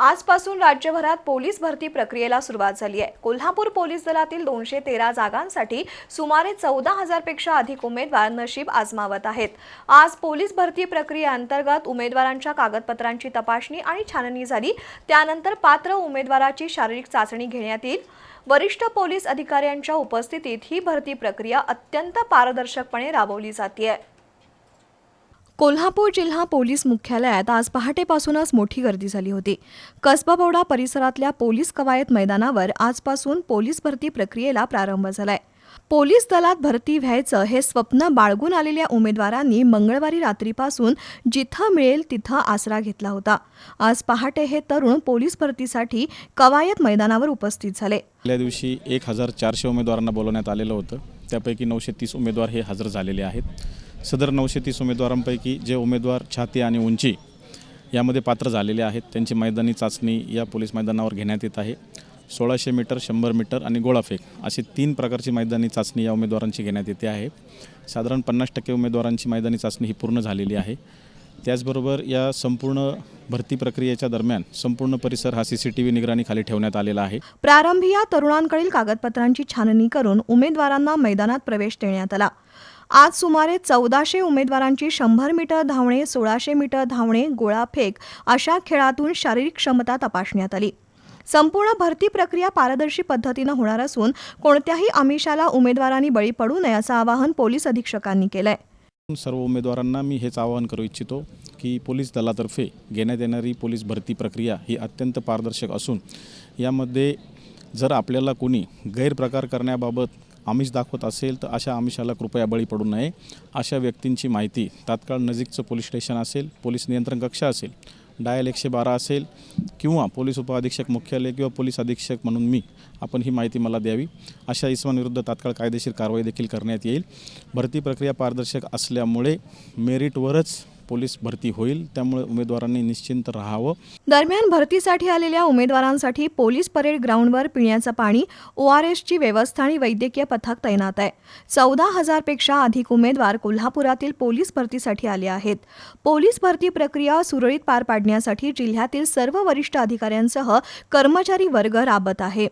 आजपासून राज्यभरात पोलीस भरती प्रक्रियेला सुरुवात झाली आहे. कोल्हापूर पोलीस दलातील दोनशे तेरा जागांसाठी सुमारे चौदा हजारपेक्षा अधिक उमेदवार नशीब आजमावत आहेत. आज पोलीस भरती प्रक्रियेअंतर्गत उमेदवारांच्या कागदपत्रांची तपासणी आणि छाननी झाली. त्यानंतर पात्र उमेदवाराची शारीरिक चाचणी घेण्यात येईल. वरिष्ठ पोलीस अधिकाऱ्यांच्या उपस्थितीत ही भरती प्रक्रिया अत्यंत पारदर्शकपणे राबवली जाते. कोल्हापूर जिल्हा पोलीस मुख्यालयात आज पहाटेपासूनच मोठी गर्दी झाली होती. कसबाबौडा परिसरातल्या पोलीस कवायत मैदानावर आजपासून पोलीस भरती प्रक्रियेला प्रारंभ झालाय. पोलीस दलात भरती व्हायचं हे स्वप्न बाळगून आलेल्या उमेदवारांनी मंगळवारी रात्रीपासून जिथं मिळेल तिथं आसरा घेतला होता. आज पहाटे हे तरुण पोलीस भरतीसाठी कवायत मैदानावर उपस्थित झाले. पहिल्या दिवशी एक हजार चारशे उमेदवारांना बोलवण्यात आलेलं होतं. त्यापैकी नऊशे तीस उमेदवार हे हजर झालेले आहेत. सदर नऊशे तीस उमेदवारांपैकी जे उमेदवार छाती आणि उंची यामध्ये पात्र झालेले आहेत त्यांची मैदानी चाचणी या पोलीस मैदानावर घेण्यात येत आहे. सोळाशे मीटर शंभर मीटर आणि गोळाफेक अशी तीन प्रकारची मैदानी चाचणी या उमेदवारांची घेण्यात येते आहे. साधारण पन्नास टक्के उमेदवारांची मैदानी चाचणी ही पूर्ण झालेली आहे. त्याचबरोबर या संपूर्ण भरती प्रक्रियेच्या दरम्यान संपूर्ण परिसर हा सी सी टी व्ही निगराणीखाली ठेवण्यात आलेला आहे. प्रारंभी या तरुणांकडील कागदपत्रांची छाननी करून उमेदवारांना मैदानात प्रवेश देण्यात आला. आज सुमारे चौदाशे उमेदवारांची शंभर मीटर धावणे सोळाशे मीटर धावणे गोळाफेक अशा खेळातून शारीरिक क्षमता तपासण्यात आली. संपूर्ण भरती प्रक्रिया पारदर्शी पद्धतीनं होणार असून कोणत्याही आमिषाला उमेदवारांनी बळी पडू नये असं आवाहन पोलीस अधीक्षकांनी केलंय. सर्व उमेदवारांना मी हेच आवाहन करू इच्छितो की पोलीस दलातर्फे घेण्यात येणारी पोलीस भरती प्रक्रिया ही अत्यंत पारदर्शक असून यामध्ये जर आपल्याला कोणी गैरप्रकार करण्याबाबत आमिष दाखवत असेल तर अशा आमिषाला कृपया बळी पडू नये. अशा व्यक्तींची माहिती तात्काळ नजीकचं पोलीस स्टेशन असेल पोलीस नियंत्रण कक्ष असेल डायल एकशे बारा असेल किंवा पोलीस उपअधीक्षक मुख्यालय किंवा पोलीस अधीक्षक म्हणून मी आपण ही माहिती मला द्यावी. अशा इसमांविरुद्ध तात्काळ कायदेशीर कारवाई देखील करण्यात येईल. भरती प्रक्रिया पारदर्शक असल्यामुळे मेरिटवरच पोलीस भरती होईल त्यामुळे उमेदवारांनी निश्चिंत राहावं. दरम्यान भरतीसाठी आलेल्या उमेदवारांसाठी पोलीस परेड ग्राउंडवर पिण्याचं पाणी ओ आर एसची व्यवस्था आणि वैद्यकीय पथक तैनात आहे. चौदा हजारपेक्षा अधिक उमेदवार कोल्हापुरातील पोलीस भरतीसाठी आले आहेत. पोलीस भरती प्रक्रिया सुरळीत पार पाडण्यासाठी जिल्ह्यातील सर्व वरिष्ठ अधिकाऱ्यांसह कर्मचारी वर्ग राबत आहे.